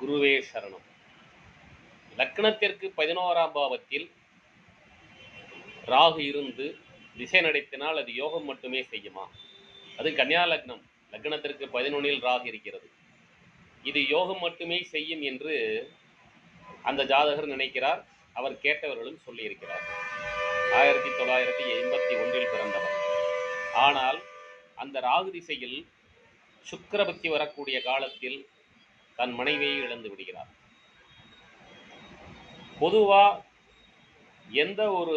குருவே சரணம். லக்னத்திற்கு பதினோராம் பாவத்தில் ராகு இருந்து திசை நடத்தினால் அது யோகம் மட்டுமே செய்யுமா? அது கன்னியா லக்னம். லக்னத்திற்கு பதினொன்னில் ராகு இருக்கிறது. இது யோகம் மட்டுமே செய்யும் என்று அந்த ஜாதகர் நினைக்கிறார். அவர் கேட்டவர்களும் சொல்லியிருக்கிறார். ஆயிரத்தி தொள்ளாயிரத்தி எண்பத்தி ஒன்றில் பிறந்தவர். ஆனால் அந்த ராகு திசையில் சுக்கரபக்தி வரக்கூடிய காலத்தில் தன் மனைவியை இழந்து விடுகிறார். பொதுவா எந்த ஒரு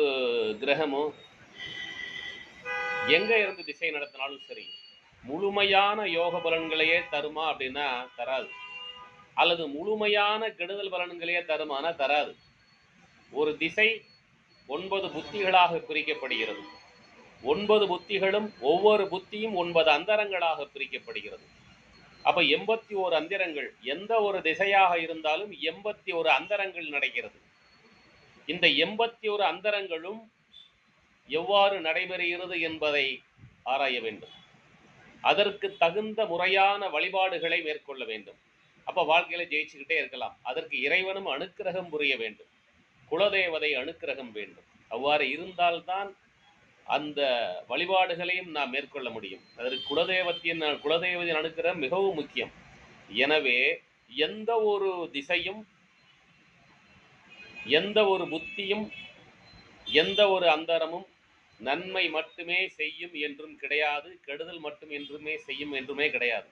கிரகமும் எங்க இருந்து திசை நடத்தினாலும் சரி முழுமையான யோக பலன்களையே தருமா அப்படின்னா தராது. அல்லது முழுமையான கெடுதல் பலன்களையே தருமானா தராது. ஒரு திசை ஒன்பது புத்திகளாக பிரிக்கப்படுகிறது. ஒன்பது புத்திகளும் ஒவ்வொரு புத்தியும் ஒன்பது அந்தரங்களாக பிரிக்கப்படுகிறது. அப்ப எண்பத்தி ஓரு அந்தரங்கள் எந்த ஒரு திசையாக இருந்தாலும் எண்பத்தி ஒரு அந்தரங்கள் நடக்கிறது. இந்த எண்பத்தி ஒரு அந்தரங்களும் எவ்வாறு நடைபெறுகிறது என்பதை ஆராய வேண்டும். அதற்கு தகுந்த முறையான வழிபாடுகளை மேற்கொள்ள வேண்டும். அப்ப வாழ்க்கையில ஜெயிச்சுக்கிட்டே இருக்கலாம். அதற்கு இறைவனும் அனுக்கிரகம் புரிய வேண்டும். குலதேவதை அனுக்கிரகம் வேண்டும். அவ்வாறு இருந்தால்தான் அந்த வழிபாடுகளையும் நாம் மேற்கொள்ள முடியும். அதற்கு குலதெய்வத்தின் குலதெய்வத்தின் அனுக்கிறம் மிகவும் முக்கியம். எனவே எந்த ஒரு திசையும் எந்த ஒரு புத்தியும் எந்த ஒரு அந்தரமும் நன்மை மட்டுமே செய்யும் என்றும் கிடையாது கெடுதல் மட்டும் என்றுமே செய்யும் என்றுமே கிடையாது.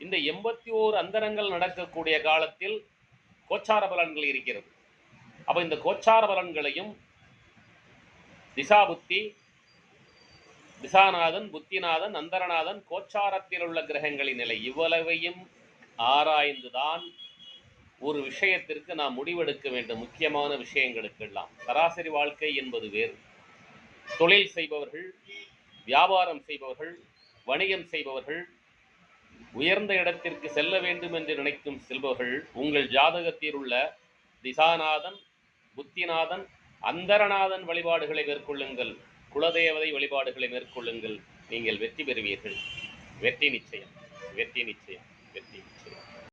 இந்த எண்பத்தி ஓரு அந்தரங்கள் நடக்கக்கூடிய காலத்தில் கோச்சார பலன்கள் இருக்கிறது. அப்போ இந்த கோச்சார பலன்களையும் திசா புத்தி திசாநாதன் புத்திநாதன் அந்தரநாதன் கோச்சாரத்தில் உள்ள கிரகங்களின் நிலை இவ்வளவையும் ஆராய்ந்துதான் ஒரு விஷயத்திற்கு நாம் முடிவெடுக்க வேண்டும். முக்கியமான விஷயங்களுக்கெல்லாம். சராசரி வாழ்க்கை என்பது வேறு. தொழில் செய்பவர்கள் வியாபாரம் செய்பவர்கள் வணிகம் செய்பவர்கள் உயர்ந்த இடத்திற்கு செல்ல வேண்டும் என்று நினைக்கும் செல்பவர்கள் உங்கள் ஜாதகத்தில் உள்ள திசாநாதன் புத்திநாதன் அந்தரநாதன் வழிபாடுகளை மேற்கொள்ளுங்கள். குலதேவதை வழிபாடுகளை மேற்கொள்ளுங்கள். நீங்கள் வெற்றி பெறுவீர்கள். வெற்றி நிச்சயம். வெற்றி நிச்சயம். வெற்றி